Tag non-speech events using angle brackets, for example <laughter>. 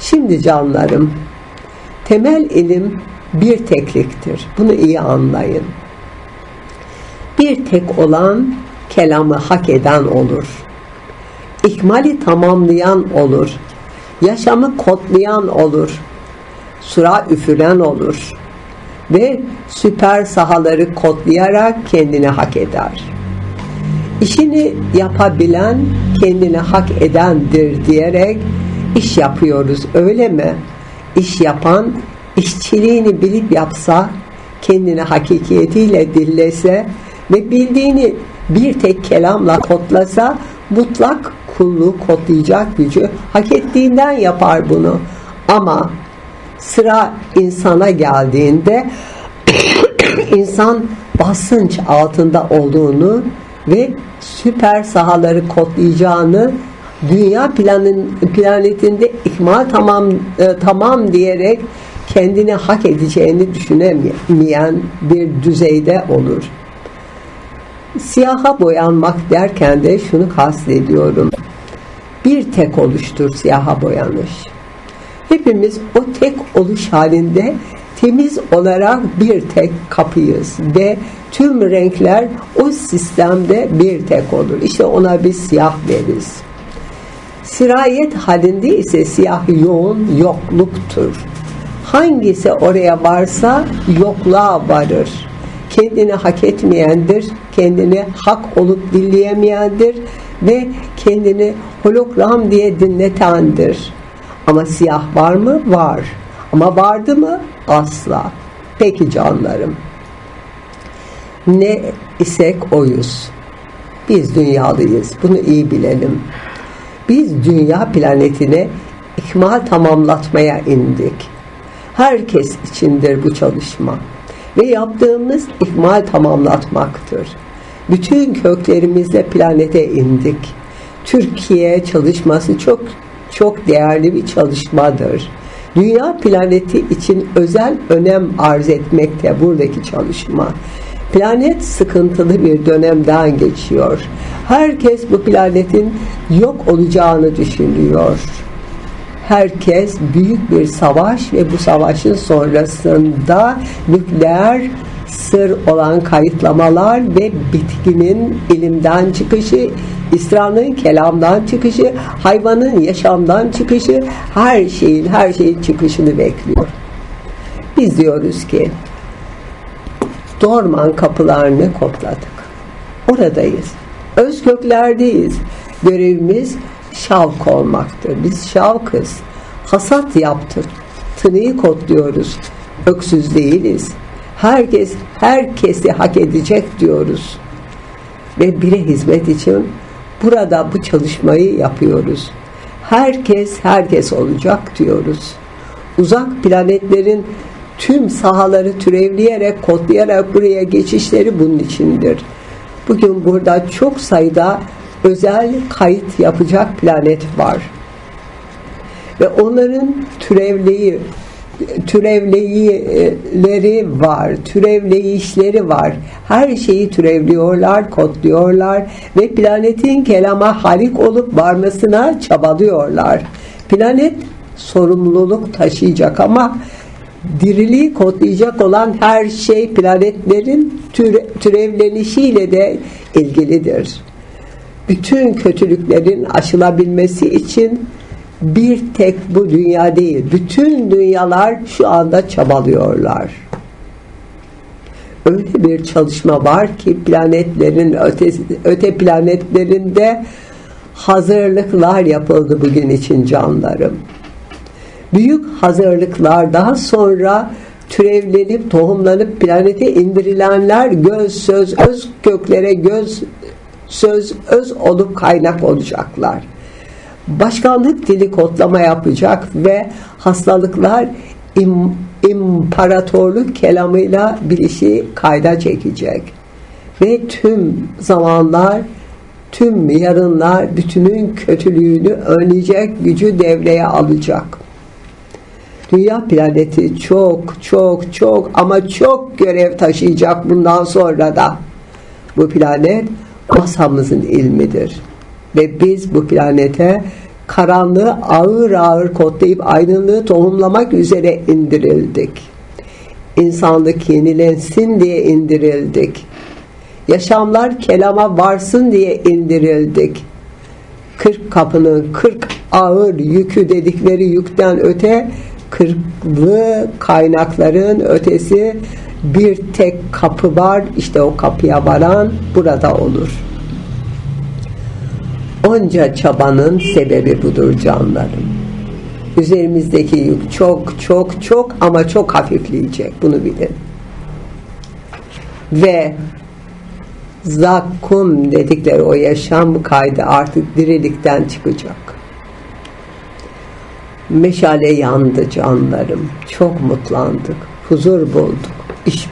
Şimdi canlarım, temel ilim bir tekliktir. Bunu iyi anlayın. Bir tek olan kelamı hak eden olur. İkmali tamamlayan olur. Yaşamı kodlayan olur. Sura üfüren olur. Ve süper sahaları kodlayarak kendini hak eder. İşini yapabilen kendini hak edendir diyerek iş yapıyoruz öyle mi? İş yapan işçiliğini bilip yapsa, kendini hakikiyetiyle dillese ve bildiğini bir tek kelamla kodlasa mutlak kulluğu kodlayacak gücü hak ettiğinden yapar bunu. Ama sıra insana geldiğinde <coughs> insan basınç altında olduğunu ve süper sahaları kodlayacağını dünya planın, planetinde ikmal tamam e, tamam diyerek kendini hak edeceğini düşünemeyen bir düzeyde olur. Siyaha boyanmak derken de şunu kastediyorum. Bir tek oluştur siyaha boyanış. Hepimiz o tek oluş halinde temiz olarak bir tek kapıyız ve tüm renkler o sistemde bir tek olur. İşte ona bir siyah veririz. Sirayet halinde ise siyah yoğun yokluktur. Hangisi oraya varsa yokluğa varır. Kendini hak etmeyendir, kendini hak olup dinleyemeyendir ve kendini hologram diye dinletendir. Ama siyah var mı? Var. Ama vardı mı? Asla. Peki canlarım. Ne isek oyuz. Biz dünyalıyız. Bunu iyi bilelim. Biz dünya planetine ikmal tamamlatmaya indik. Herkes içindir bu çalışma. Ve yaptığımız ikmal tamamlatmaktır. Bütün köklerimizle planete indik. Türkiye çalışması çok çok değerli bir çalışmadır. Dünya planeti için özel önem arz etmekte buradaki çalışma. Planet sıkıntılı bir dönemden geçiyor. Herkes bu planetin yok olacağını düşünüyor. Herkes büyük bir savaş ve bu savaşın sonrasında nükleer sır olan kayıtlamalar ve bitkinin ilimden çıkışı, İsra'nın kelamdan çıkışı, hayvanın yaşamdan çıkışı, her şeyin her şeyin çıkışını bekliyor. Biz diyoruz ki Dorman kapılarını kokladık. Oradayız. Öz köklerdeyiz. Görevimiz şavk olmaktır. Biz şavkız. Hasat yaptık. Tınıyı kodluyoruz. Öksüz değiliz. Herkes herkesi hak edecek diyoruz. Ve bire hizmet için burada bu çalışmayı yapıyoruz. Herkes herkes olacak diyoruz. Uzak planetlerin tüm sahaları türevleyerek, kodlayarak buraya geçişleri bunun içindir. Bugün burada çok sayıda özel kayıt yapacak planet var. Ve onların türevleyi türevleyileri var, türevleyişleri var. Her şeyi türevliyorlar, kodluyorlar ve planetin kelama halik olup varmasına çabalıyorlar. Planet sorumluluk taşıyacak ama diriliği kodlayacak olan her şey planetlerin türe, türevlenişiyle de ilgilidir. Bütün kötülüklerin aşılabilmesi için bir tek bu dünya değil, bütün dünyalar şu anda çabalıyorlar. Öyle bir çalışma var ki planetlerin öte, öte planetlerinde hazırlıklar yapıldı bugün için canlarım. Büyük hazırlıklar daha sonra türevlenip tohumlanıp planete indirilenler göz söz öz köklere göz söz öz olup kaynak olacaklar başkanlık dili kodlama yapacak ve hastalıklar im, imparatorluk kelamıyla bir işi kayda çekecek. Ve tüm zamanlar, tüm yarınlar bütünün kötülüğünü önleyecek gücü devreye alacak. Dünya planeti çok çok çok ama çok görev taşıyacak bundan sonra da. Bu planet masamızın ilmidir ve biz bu planete Karanlığı ağır ağır kodlayıp aydınlığı tohumlamak üzere indirildik. İnsanlık yenilensin diye indirildik. Yaşamlar kelama varsın diye indirildik. Kırk kapının kırk ağır yükü dedikleri yükten öte kırklı kaynakların ötesi bir tek kapı var. İşte o kapıya varan burada olur. Onca çabanın sebebi budur canlarım. Üzerimizdeki yük çok çok çok ama çok hafifleyecek. Bunu bilin. Ve zakkum dedikleri o yaşam kaydı artık dirilikten çıkacak meşale yandı canlarım. Çok mutlandık. Huzur bulduk. İş